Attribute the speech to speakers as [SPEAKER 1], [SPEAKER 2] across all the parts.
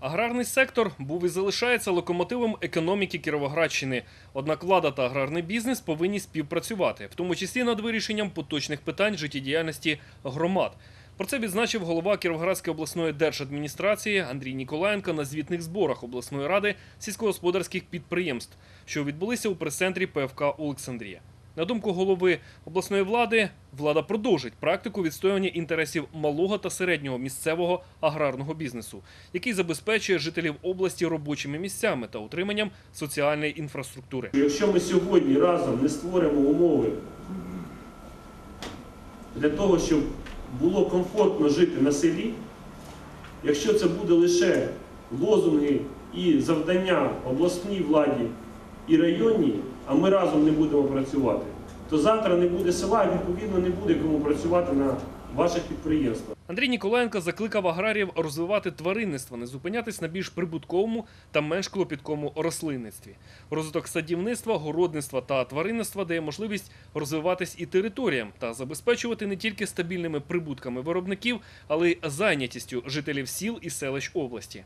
[SPEAKER 1] Аграрний сектор був і залишається локомотивом економіки Кіровоградщини. Однак влада та аграрний бізнес повинні співпрацювати, в тому числі над вирішенням поточних питань життєдіяльності громад. Про це відзначив голова Кіровоградської обласної держадміністрації Андрій Ніколаєнко на звітних зборах обласної ради сільськогосподарських підприємств, що відбулися у прес-центрі ПФК Олександрія. На думку голови обласної влади, влада продовжить практику відстоювання інтересів малого та середнього місцевого аграрного бізнесу, який забезпечує жителів області робочими місцями та утриманням соціальної інфраструктури.
[SPEAKER 2] Якщо ми сьогодні разом не створимо умови для того, щоб було комфортно жити на селі, якщо це буде лише лозунги і завдання обласній владі і районній, а ми разом не будемо працювати, то завтра не буде села, і відповідно не буде кому працювати на ваших підприємствах.
[SPEAKER 1] Андрій Ніколаєнко закликав аграріїв розвивати тваринництво, не зупинятись на більш прибутковому та менш клопіткому рослинництві. Розвиток садівництва, городництва та тваринництва дає можливість розвиватись і територіям та забезпечувати не тільки стабільними прибутками виробників, але й зайнятістю жителів сіл і селищ області.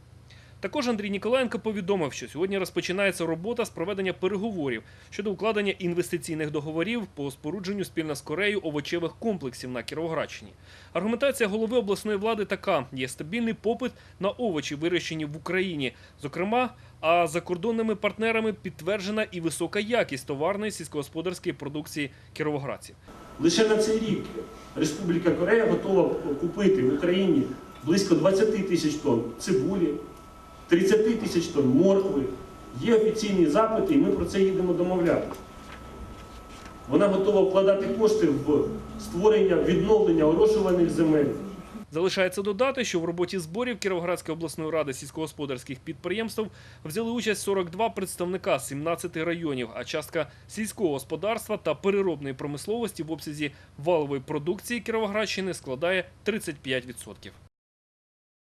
[SPEAKER 1] Також Андрій Ніколаєнко повідомив, що сьогодні розпочинається робота з проведення переговорів щодо укладення інвестиційних договорів по спорудженню спільно з Кореєю овочевих комплексів на Кіровоградщині. Аргументація голови обласної влади така: є стабільний попит на овочі, вирощені в Україні. Зокрема, а закордонними партнерами підтверджена і висока якість товарної сільськогосподарської продукції кіровоградців.
[SPEAKER 2] Лише на цей рік Республіка Корея готова купити в Україні близько 20 тисяч тонн цибулі, 30 тисяч тонн моркви. Є офіційні запити, і ми про це їдемо домовляти. Вона готова вкладати кошти в створення відновлення орошуваних земель.
[SPEAKER 1] Залишається додати, що в роботі зборів Кіровоградської обласної ради сільськогосподарських підприємств взяли участь 42 представника з 17 районів, а частка сільського господарства та переробної промисловості в обсязі валової продукції Кіровоградщини складає 35%.